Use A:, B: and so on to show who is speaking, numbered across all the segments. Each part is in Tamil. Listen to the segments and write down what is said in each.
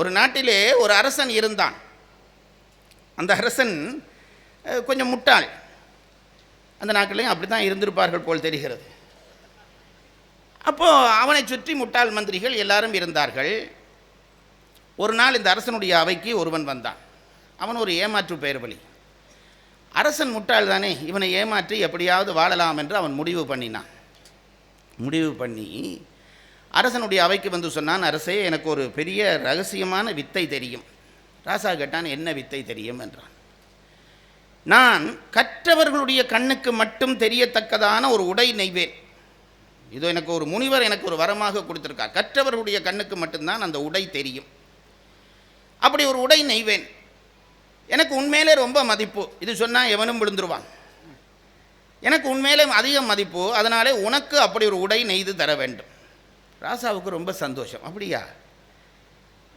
A: ஒரு நாட்டிலே ஒரு அரசன் இருந்தான். அந்த அரசன் கொஞ்சம் முட்டாள். அந்த நாட்களையும் அப்படி தான் இருந்திருப்பார்கள் போல் தெரிகிறது. அப்போது அவனை சுற்றி முட்டாள் மந்திரிகள் எல்லாரும் இருந்தார்கள். ஒரு நாள் இந்த அரசனுடைய அவைக்கு ஒருவன் வந்தான். அவன் ஒரு ஏமாற்று பெயர் வழி அரசன் முட்டாள் தானே இவனை ஏமாற்றி எப்படியாவது வாழலாம் என்று அவன் முடிவு பண்ணினான். முடிவு பண்ணி அரசனுடைய அவைக்கு வந்து சொன்னான் அரசே எனக்கு ஒரு பெரிய ரகசியமான வித்தை தெரியும். ராசா கேட்டான் என்ன வித்தை தெரியும்? என்றான். நான் கற்றவர்களுடைய கண்ணுக்கு மட்டும் தெரியத்தக்கதான ஒரு உடை நெய்வேன். இது எனக்கு ஒரு முனிவர் எனக்கு ஒரு வரமாக கொடுத்துருக்கார். கற்றவர்களுடைய கண்ணுக்கு மட்டும்தான் அந்த உடை தெரியும். அப்படி ஒரு உடை நெய்வேன். எனக்கு உண்மையிலே ரொம்ப மதிப்பு. இது சொன்னால் எவனும் விழுந்துருவான். எனக்கு உண்மையிலே அதிக மதிப்பு அதனாலே உனக்கு அப்படி ஒரு உடை நெய்து தர வேண்டும். ராசாவுக்கு ரொம்ப சந்தோஷம். அப்படியா?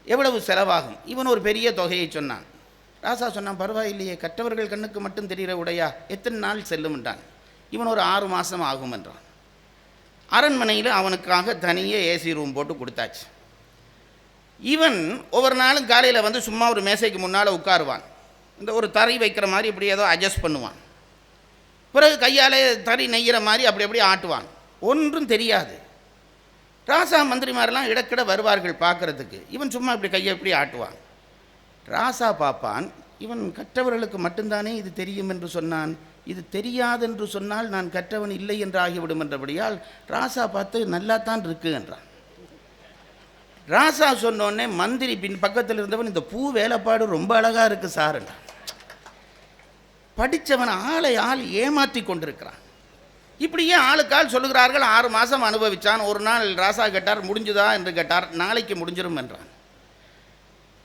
A: எவ்வளவு செலவாகும்? இவன் ஒரு பெரிய தொகையை சொன்னான். ராசா சொன்னான் பரவாயில்லையே கற்றவர்கள் கண்ணுக்கு மட்டும் தெரிகிற உடையா? எத்தனை நாள் செல்லும்ன்றான் இவன் ஒரு ஆறு மாதம் ஆகும் என்றான். அரண்மனையில் அவனுக்காக தனியே ஏசி ரூம் போட்டு கொடுத்தாச்சு. இவன் ஒவ்வொரு நாளும் காலையில் வந்து சும்மா ஒரு மேசைக்கு முன்னால் உட்காருவான். இந்த ஒரு தரை வைக்கிற மாதிரி இப்படி ஏதோ அட்ஜஸ்ட் பண்ணுவான். பிறகு கையாலே தறி நெய்கிற மாதிரி அப்படி அப்படி ஆட்டுவான். ஒன்றும் தெரியாது. ராசா மந்திரிமாரெல்லாம் இடக்கிட வருவார்கள் பார்க்கறதுக்கு. இவன் சும்மா இப்படி கையை இப்படி ஆட்டுவான். ராசா பார்ப்பான் இவன் கற்றவர்களுக்கு மட்டும்தானே இது தெரியும் என்று சொன்னான். இது தெரியாதென்று சொன்னால் நான் கற்றவன் இல்லை என்று ஆகிவிடும் என்றபடியால் ராசா பார்த்து நல்லா தான் இருக்கு என்றான். ராசா சொன்னோடனே மந்திரி பின் பக்கத்தில் இருந்தவன் இந்த பூ வேலைப்பாடு ரொம்ப அழகாக இருக்கு சார் என்றான். படித்தவன் ஆளை ஆள் ஏமாற்றி கொண்டிருக்கிறான். இப்படியே ஆளுக்கால் சொல்லுகிறார்கள்? ஆறு மாதம் அனுபவிச்சான். ஒரு நாள் ராசா கேட்டார் முடிஞ்சுதா? என்று கேட்டார். நாளைக்கு முடிஞ்சிடும் என்றான்.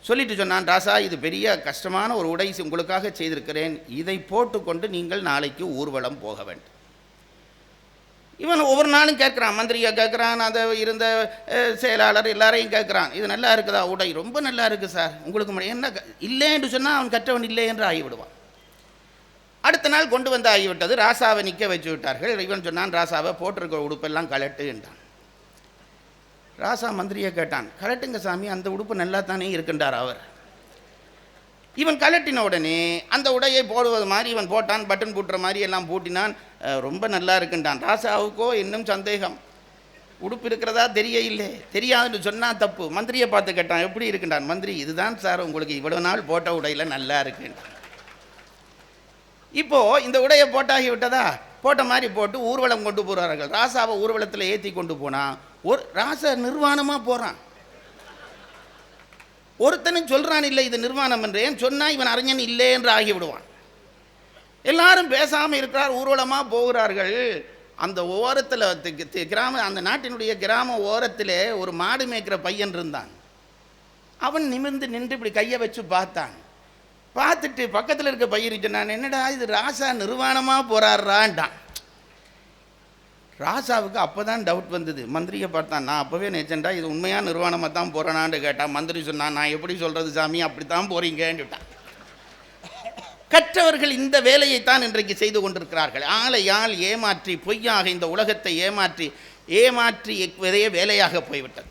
A: சொல்லிட்டு சொன்னான் ராசா இது பெரிய கஷ்டமான ஒரு உடை உங்களுக்காக செய்திருக்கிறேன். இதை போட்டுக்கொண்டு நீங்கள் நாளைக்கு ஊர்வலம் போக வேண்டும். இவன் ஒவ்வொரு நாளும் கேட்குறான். மந்திரியை கேட்குறான் அதை இருந்த செயலாளர் எல்லாரையும் கேட்குறான். இது நல்லா இருக்குதா? உடை ரொம்ப நல்லா இருக்குது சார். உங்களுக்கு என்ன இல்லை என்று சொன்னால் அவன் கற்றவன் இல்லை என்று ஆகிவிடுவான். அடுத்த நாள் கொண்டு வந்து ஆகிவிட்டது. ராசாவை நிற்க வச்சு விட்டார்கள். இவன் சொன்னான் ராசாவை போட்டிருக்க உடுப்பெல்லாம் கலட்டு என்றான். ராசா மந்திரியை கேட்டான் கலட்டுங்க சாமி அந்த உடுப்பு நல்லா தானே இருக்கின்றார் அவர்? இவன் கலட்டின உடனே அந்த உடையை போடுவது மாதிரி இவன் போட்டான் பட்டன் பூட்டுற மாதிரி எல்லாம் பூட்டினான். ரொம்ப நல்லா இருக்கின்றான். ராசாவுக்கோ இன்னும் சந்தேகம். உடுப்பு இருக்கிறதா தெரிய இல்லை தெரியாதுன்னு சொன்னால் தப்பு. மந்திரியை பார்த்து கேட்டான் எப்படி இருக்கின்றான்? மந்திரி இதுதான் சார் உங்களுக்கு இவ்வளோ நாள் போட்ட உடையில் நல்லா இருக்குன்றான் இப்போது இந்த உடையை போட்டாகி விட்டதா? போட்ட மாதிரி போட்டு ஊர்வலம் கொண்டு போகிறார்கள் ராசாவை ஊர்வலத்தில் ஏற்றி கொண்டு போனால் ஒரு ராசா நிர்வாணமாக போகிறான் ஒருத்தனும் சொல்கிறான் இல்லை இது நிர்வாணம் என்று. ஏன் சொன்னால் இவன் அறிஞன் இல்லை என்று ஆகிவிடுவான் எல்லாரும் பேசாமல் இருக்கிறார் ஊர்வலமாக போகிறார்கள். அந்த ஓரத்தில் கிராம அந்த நாட்டினுடைய கிராம ஓரத்தில் ஒரு மாடு மேய்க்கிற பையன் இருந்தான். அவன் நிமிர்ந்து நின்று இப்படி கையை வச்சு பார்த்தான். பார்த்துட்டு பக்கத்தில் இருக்க பையன் சொன்னான் என்னடா இது ராசா நிர்வாணமாக போறாரான்டான் ராசாவுக்கு அப்போ தான் டவுட் வந்தது. மந்திரியை பார்த்தான் நான் அப்போவே நினச்சேன்டா இது உண்மையாக நிர்வாணமாக தான் போகிறேனான்னு கேட்டான். மந்திரி சொன்னான் நான் எப்படி சொல்கிறது சாமி அப்படி தான் போகிறீங்கன்னு கற்றவர்கள் இந்த வேலையைத்தான் இன்றைக்கு செய்து கொண்டிருக்கிறார்கள். ஆளை ஆள் ஏமாற்றி பொய்யாக இந்த உலகத்தை ஏமாற்றி ஏமாற்றி இதே வேலையாக போய்விட்டது.